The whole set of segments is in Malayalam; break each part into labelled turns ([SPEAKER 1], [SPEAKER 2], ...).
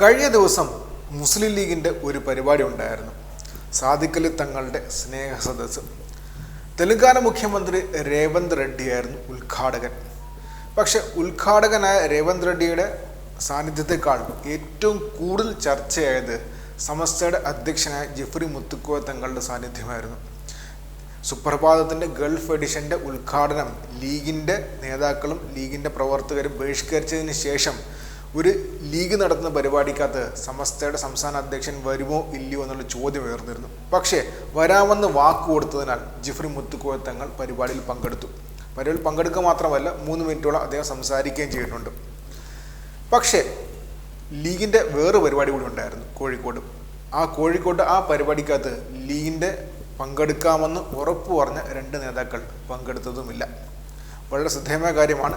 [SPEAKER 1] കഴിഞ്ഞ ദിവസം മുസ്ലിം ലീഗിന്റെ ഒരു പരിപാടി ഉണ്ടായിരുന്നു. സാദിഖലി തങ്ങളുടെ സ്നേഹ സദസ്സ്. തെലുങ്കാന മുഖ്യമന്ത്രി രേവന്ത് റെഡ്ഡിയായിരുന്നു ഉദ്ഘാടകൻ. പക്ഷെ ഉദ്ഘാടകനായ രേവന്ത് റെഡ്ഡിയുടെ സാന്നിധ്യത്തെക്കാൾ ഏറ്റവും കൂടുതൽ ചർച്ചയായത് സമസ്തയുടെ അധ്യക്ഷനായ ജെഫ്രി മുത്തുക്കോയ തങ്ങളുടെ സാന്നിധ്യമായിരുന്നു. സുപ്രഭാതത്തിന്റെ ഗൾഫ് എഡിഷന്റെ ഉദ്ഘാടനം ലീഗിന്റെ നേതാക്കളും ലീഗിന്റെ പ്രവർത്തകരും ബഹിഷ്കരിച്ചതിന് ശേഷം ഒരു ലീഗ് നടത്തുന്ന പരിപാടിക്കകത്ത് സമസ്തയുടെ സംസ്ഥാന അധ്യക്ഷൻ വരുമോ ഇല്ലയോ എന്നുള്ള ചോദ്യം ഉയർന്നിരുന്നു. പക്ഷേ വരാമെന്ന് വാക്ക് കൊടുത്തതിനാൽ ജിഫ്രി മുത്തുക്കോയ തങ്ങൾ പരിപാടിയിൽ പങ്കെടുത്തു. പരിപാടിയിൽ പങ്കെടുക്കുക മാത്രമല്ല മൂന്ന് മിനിറ്റോളം അദ്ദേഹം സംസാരിക്കുകയും ചെയ്തിട്ടുണ്ട്. പക്ഷേ ലീഗിന്റെ വേറെ പരിപാടി കൂടി ഉണ്ടായിരുന്നു കോഴിക്കോട്. ആ കോഴിക്കോട്ട് ആ പരിപാടിക്കകത്ത് ലീഗിന്റെ പങ്കെടുക്കാമെന്ന് ഉറപ്പ് പറഞ്ഞ രണ്ട് നേതാക്കൾ പങ്കെടുത്തതുമില്ല. വളരെ ശ്രദ്ധേയമായ കാര്യമാണ്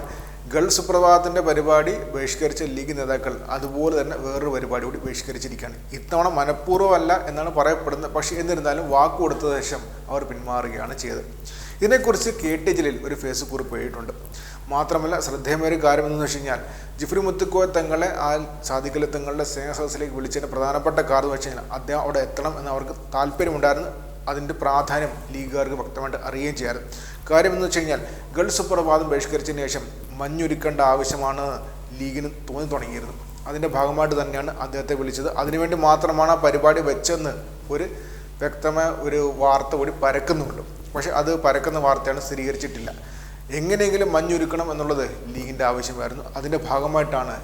[SPEAKER 1] ഗൾഫ് സുപ്രഭാതത്തിന്റെ പരിപാടി ബഹിഷ്കരിച്ച ലീഗ് നേതാക്കൾ അതുപോലെ തന്നെ വേറൊരു പരിപാടി കൂടി ബഹിഷ്കരിച്ചിരിക്കുകയാണ്. ഇത്തവണ മനഃപൂർവമല്ല എന്നാണ് പറയപ്പെടുന്നത്. പക്ഷേ എന്നിരുന്നാലും വാക്ക് കൊടുത്ത ശേഷം അവർ പിന്മാറുകയാണ് ചെയ്തത്. ഇതിനെക്കുറിച്ച് കെ ടി ജലീൽ ഒരു ഫേസ്ബുക്ക് കുറിപ്പ് എഴുതിയിട്ടുണ്ട് മാത്രമല്ല ശ്രദ്ധേയമായ ഒരു കാര്യം എന്ന് വെച്ച് കഴിഞ്ഞാൽ ജിഫ്രി മുത്തുക്കോ തങ്ങളെ ആ സാധിക്കല തങ്ങളുടെ സ്നേഹസദസ്സിലേക്ക് വിളിച്ചതിന് പ്രധാനപ്പെട്ട കാർ എന്ന് വെച്ച് കഴിഞ്ഞാൽ അദ്ദേഹം അവിടെ എത്തണം എന്ന് അവർക്ക് താല്പര്യമുണ്ടായിരുന്നു. അതിന്റെ പ്രാധാന്യം ലീഗുകാർക്ക് വ്യക്തമായിട്ട് അറിയുകയും ചെയ്യാറ് കാര്യം എന്ന് വെച്ച് കഴിഞ്ഞാൽ ഗൾഫ് സുപ്രഭാതം ബഹിഷ്കരിച്ചതിന് ശേഷം മഞ്ഞൊരുക്കേണ്ട ആവശ്യമാണ് ലീഗിന് തോന്നി തുടങ്ങിയിരുന്നു അതിന്റെ ഭാഗമായിട്ട് തന്നെയാണ് അദ്ദേഹത്തെ വിളിച്ചത്. അതിനുവേണ്ടി മാത്രമാണ് ആ പരിപാടി വെച്ചെന്ന് ഒരു വ്യക്തമായ ഒരു വാർത്ത കൂടി പരക്കുന്നുണ്ട്. പക്ഷെ അത് പരക്കുന്ന വാർത്തയാണ് സ്ഥിരീകരിച്ചിട്ടില്ല. എങ്ങനെയെങ്കിലും മഞ്ഞൊരുക്കണം എന്നുള്ളത് ലീഗിന്റെ ആവശ്യമായിരുന്നു. അതിന്റെ ഭാഗമായിട്ടാണ്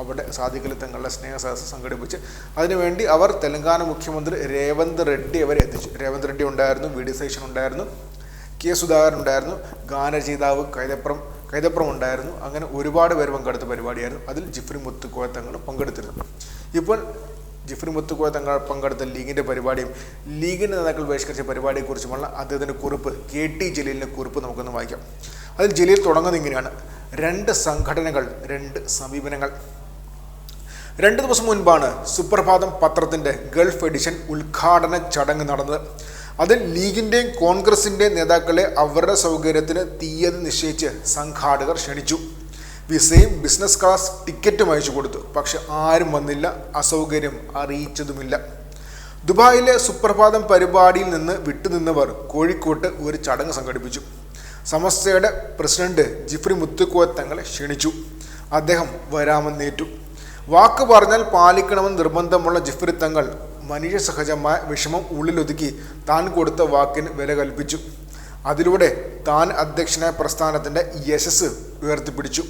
[SPEAKER 1] അവിടെ സാധിക്കൽ തങ്ങളുടെ സ്നേഹ സദസ്സ് സംഘടിപ്പിച്ച് അതിനുവേണ്ടി അവർ തെലങ്കാന മുഖ്യമന്ത്രി രേവന്ത് റെഡ്ഡി അവരെ എത്തിച്ചു. രേവന്ത് റെഡ്ഡി ഉണ്ടായിരുന്നു വി ഡി സേഷൻ ഉണ്ടായിരുന്നു കെ സുധാകരൻ ഉണ്ടായിരുന്നു ഗാനരചയിതാവ് കൈതപ്രം കൈതപ്രം ഉണ്ടായിരുന്നു. അങ്ങനെ ഒരുപാട് പേര് പങ്കെടുത്ത പരിപാടിയായിരുന്നു. അതിൽ ജിഫ്രി മുത്തുക്കോയ തങ്ങൾ പങ്കെടുത്തിരുന്നു. ഇപ്പോൾ ജിഫ്രി മുത്തുക്കോയ തങ്ങൾ പങ്കെടുത്ത ലീഗിന്റെ പരിപാടിയും ലീഗിന്റെ നേതാക്കൾ ബഹിഷ്കരിച്ച പരിപാടിയെക്കുറിച്ചുമുള്ള അദ്ദേഹത്തിന്റെ കുറിപ്പ് കെ ടി ജലീലിന്റെ കുറിപ്പ് നമുക്കൊന്ന് വായിക്കാം. അതിൽ ജലീൽ തുടങ്ങുന്നത് ഇങ്ങനെയാണ്. രണ്ട് സംഘടനകൾ രണ്ട് സമീപനങ്ങൾ. രണ്ട് ദിവസം മുൻപാണ് സുപ്രഭാതം പത്രത്തിന്റെ ഗൾഫ് എഡിഷൻ ഉദ്ഘാടന ചടങ്ങ് നടന്നത്. അതിൽ ലീഗിന്റെയും കോൺഗ്രസിന്റെയും നേതാക്കളെ അവരുടെ സൗകര്യത്തിന് തീയതി നിശ്ചയിച്ച് സംഘാടകർ ക്ഷണിച്ചു. വിസയും ബിസിനസ് ക്ലാസ് ടിക്കറ്റും അയച്ചു കൊടുത്തു. പക്ഷെ ആരും വന്നില്ല അസൗകര്യം അറിയിച്ചതുമില്ല. ദുബായിലെ സുപ്രഭാതം പരിപാടിയിൽ നിന്ന് വിട്ടുനിന്നവർ കോഴിക്കോട്ട് ഒരു ചടങ്ങ് സംഘടിപ്പിച്ചു. സമസ്തയുടെ പ്രസിഡന്റ് ജിഫ്രി മുത്തുക്കോയ തങ്ങളെ ക്ഷണിച്ചു. അദ്ദേഹം വരാമെന്നേറ്റു. വാക്ക് പറഞ്ഞാൽ പാലിക്കണമെന്ന് നിർബന്ധമുള്ള ജിഫ്രി തങ്ങൾ മനുഷ്യ സഹജമായ വിഷമം ഉള്ളിലൊതുക്കി താൻ കൊടുത്ത വാക്കിന് വില കൽപ്പിച്ചു. അതിലൂടെ താൻ അധ്യക്ഷനായ പ്രസ്ഥാനത്തിന്റെ യശസ് ഉയർത്തിപ്പിടിച്ചു.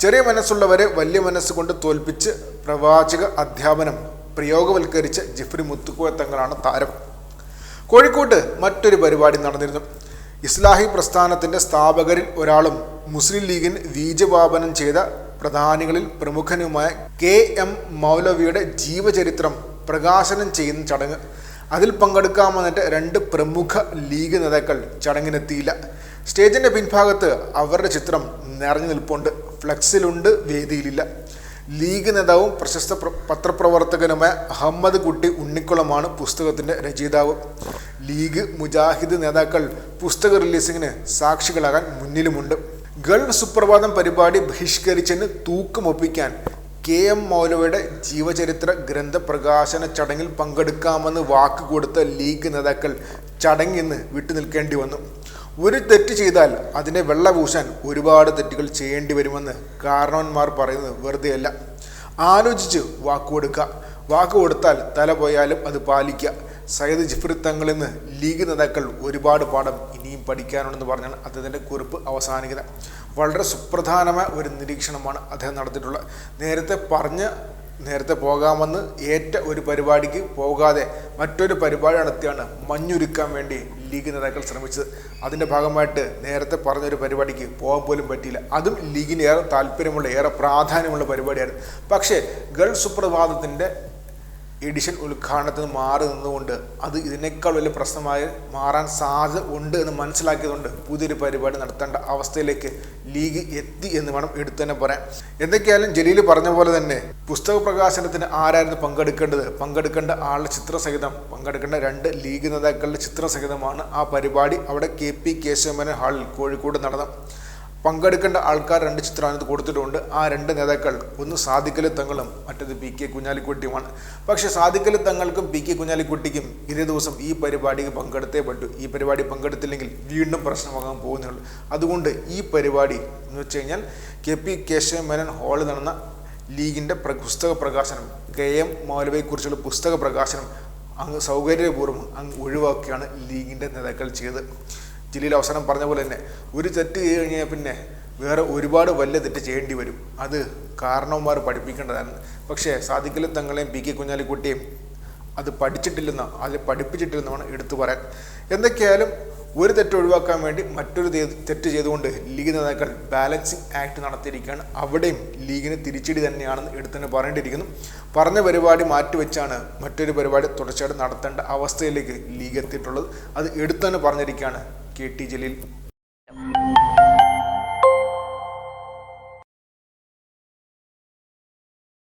[SPEAKER 1] ചെറിയ മനസ്സുള്ളവരെ വലിയ മനസ്സുകൊണ്ട് തോൽപ്പിച്ച് പ്രവാചക അധ്യാപനം പ്രയോഗവൽക്കരിച്ച ജിഫ്രി മുത്തുക്കോയ തങ്ങളാണ് താരം. കോഴിക്കോട്ട് മറ്റൊരു പരിപാടി നടന്നിരുന്നു. ഇസ്ലാഹി പ്രസ്ഥാനത്തിന്റെ സ്ഥാപകരിൽ ഒരാളും മുസ്ലിം ലീഗിന് ബീജവാപനം ചെയ്ത പ്രധാനികളിൽ പ്രമുഖനുമായ കെ എം മൗലവിയുടെ ജീവചരിത്രം പ്രകാശനം ചെയ്യുന്ന ചടങ്ങ്. അതിൽ പങ്കെടുക്കാമെന്നിട്ട് രണ്ട് പ്രമുഖ ലീഗ് നേതാക്കൾ ചടങ്ങിനെത്തിയില്ല. സ്റ്റേജിന്റെ പിൻഭാഗത്ത് അവരുടെ ചിത്രം നിറഞ്ഞു നിൽപ്പുണ്ട്. ഫ്ലെക്സിലുണ്ട് വേദിയിലില്ല. ലീഗ് നേതാവും പ്രശസ്ത പത്രപ്രവർത്തകനുമായ അഹമ്മദ് കുട്ടി ഉണ്ണിക്കുളമാണ് പുസ്തകത്തിന്റെ രചയിതാവ്. ലീഗ് മുജാഹിദ് നേതാക്കൾ പുസ്തക റിലീസിങ്ങിന് സാക്ഷികളാകാൻ മുന്നിലുമുണ്ട്. ഗൾഫ് സുപ്രഭാതം പരിപാടി ബഹിഷ്കരിച്ചതിന് തൂക്കമൊപ്പിക്കാൻ കെ എം മൗലവയുടെ ജീവചരിത്ര ഗ്രന്ഥ പ്രകാശന ചടങ്ങിൽ പങ്കെടുക്കാമെന്ന് വാക്ക് കൊടുത്ത ലീഗ് നേതാക്കൾ ചടങ്ങിൽ നിന്ന് വിട്ടുനിൽക്കേണ്ടി വന്നു. ഒരു തെറ്റ് ചെയ്താൽ അതിനെ വെള്ളപൂശാൻ ഒരുപാട് തെറ്റുകൾ ചെയ്യേണ്ടി വരുമെന്ന് കാരണവന്മാർ പറയുന്നത് വെറുതെയല്ല. ആലോചിച്ച് വാക്ക് കൊടുക്കുക. വാക്ക് കൊടുത്താൽ തല പോയാലും അത് പാലിക്കുക. സയ്യിദ് ജിഫ്രി തങ്ങളിൽ നിന്ന് ലീഗ് നേതാക്കൾ ഒരുപാട് പാഠം ഇനിയും പഠിക്കാനുണ്ടെന്ന് പറഞ്ഞാണ് അദ്ദേഹത്തിന്റെ കുറിപ്പ് അവസാനിക്കുന്നത്. വളരെ സുപ്രധാനമായ ഒരു നിരീക്ഷണമാണ് അദ്ദേഹം നടത്തിയിട്ടുള്ളത്. നേരത്തെ പറഞ്ഞ നേരത്തെ പോകാമെന്ന് ഏറ്റ ഒരു പരിപാടിക്ക് പോകാതെ മറ്റൊരു പരിപാടി നടത്തിയാണ് മഞ്ഞുരുക്കാൻ വേണ്ടി ലീഗ് നേതാക്കൾ ശ്രമിച്ചത്. അതിന്റെ ഭാഗമായിട്ട് നേരത്തെ പറഞ്ഞൊരു പരിപാടിക്ക് പോകാൻ പോലും പറ്റിയില്ല. അതും ലീഗിന് ഏറെ താല്പര്യമുള്ള ഏറെ പ്രാധാന്യമുള്ള പരിപാടിയായിരുന്നു. പക്ഷേ ഗൾഫ് സുപ്രഭാതത്തിന്റെ എഡിഷൻ ഉദ്ഘാടനത്തിന് മാറി നിന്നുകൊണ്ട് അത് ഇതിനേക്കാൾ വലിയ പ്രശ്നമായി മാറാൻ സാധ്യത ഉണ്ട് എന്ന് മനസ്സിലാക്കിയതുകൊണ്ട് പുതിയൊരു പരിപാടി നടത്തേണ്ട അവസ്ഥയിലേക്ക് ലീഗ് എത്തി എന്ന് വേണം എടുത്തു തന്നെ പറയാം എന്തൊക്കെയായാലും ജലീൽ പറഞ്ഞ പോലെ തന്നെ പുസ്തക പ്രകാശനത്തിന് ആരായിരുന്നു പങ്കെടുക്കേണ്ടത്? പങ്കെടുക്കേണ്ട ആളുടെ ചിത്രസഹിതം പങ്കെടുക്കേണ്ട രണ്ട് ലീഗ് നേതാക്കളുടെ ചിത്രസഹിതമാണ് ആ പരിപാടി. അവിടെ കെ പി കേശവമേനോൻ ഹാളിൽ കോഴിക്കോട് നടന്നത്. പങ്കെടുക്കേണ്ട ആൾക്കാർ രണ്ട് ചിത്രം അതിനകത്ത് കൊടുത്തിട്ടുണ്ട്. ആ രണ്ട് നേതാക്കൾ ഒന്ന് സാദിഖലി തങ്ങളും മറ്റത് പി കെ കുഞ്ഞാലിക്കുട്ടിയുമാണ്. പക്ഷേ സാദിഖലി തങ്ങൾക്കും പി കെ കുഞ്ഞാലിക്കുട്ടിക്കും ഇതേ ദിവസം ഈ പരിപാടിക്ക് പങ്കെടുത്തേ പറ്റൂ. ഈ പരിപാടി പങ്കെടുത്തില്ലെങ്കിൽ വീണ്ടും പ്രശ്നമാകാൻ പോകുന്നുള്ളൂ. അതുകൊണ്ട് ഈ പരിപാടി എന്ന് വെച്ച് കഴിഞ്ഞാൽ കെ പി കേശവ മേനൻ ഹാളിൽ നടന്ന ലീഗിന്റെ പുസ്തക പ്രകാശനം കെ എം മൗലവയെക്കുറിച്ചുള്ള പുസ്തക പ്രകാശനം അങ്ങ് സൗകര്യപൂർവം അങ്ങ് ഒഴിവാക്കിയാണ് ലീഗിന്റെ നേതാക്കൾ ചെയ്തത്. ജില്ലയിൽ അവസാനം പറഞ്ഞ പോലെ തന്നെ ഒരു തെറ്റ് ചെയ്ത് കഴിഞ്ഞാൽ പിന്നെ വേറെ ഒരുപാട് വലിയ തെറ്റ് ചെയ്യേണ്ടി വരും. അത് കാരണവന്മാർ പഠിപ്പിക്കേണ്ടതാണ്. പക്ഷേ സാധിക്കലും തങ്ങളെയും പി കെ കുഞ്ഞാലിക്കുട്ടിയും അത് പഠിച്ചിട്ടില്ലെന്ന് അത് പഠിപ്പിച്ചിട്ടില്ലെന്നാണ് എടുത്തു പറയാൻ. എന്തൊക്കെയായാലും ഒരു തെറ്റ് ഒഴിവാക്കാൻ വേണ്ടി മറ്റൊരു തെറ്റ് ചെയ്തുകൊണ്ട് ലീഗ് നേതാക്കൾ ബാലൻസിങ് ആക്ട് നടത്തിയിരിക്കുകയാണ്. അവിടെയും ലീഗിന് തിരിച്ചടി തന്നെയാണെന്ന് എടുത്തു തന്നെ പറയേണ്ടിയിരിക്കുന്നു. പറഞ്ഞ പരിപാടി മാറ്റിവെച്ചാണ് മറ്റൊരു പരിപാടി തുടർച്ചയായിട്ട് നടത്തേണ്ട അവസ്ഥയിലേക്ക് ലീഗ് എത്തിയിട്ടുള്ളത്. അത് എടുത്തു തന്നെ പറഞ്ഞിരിക്കുകയാണ് കെ ടി ജലീൽ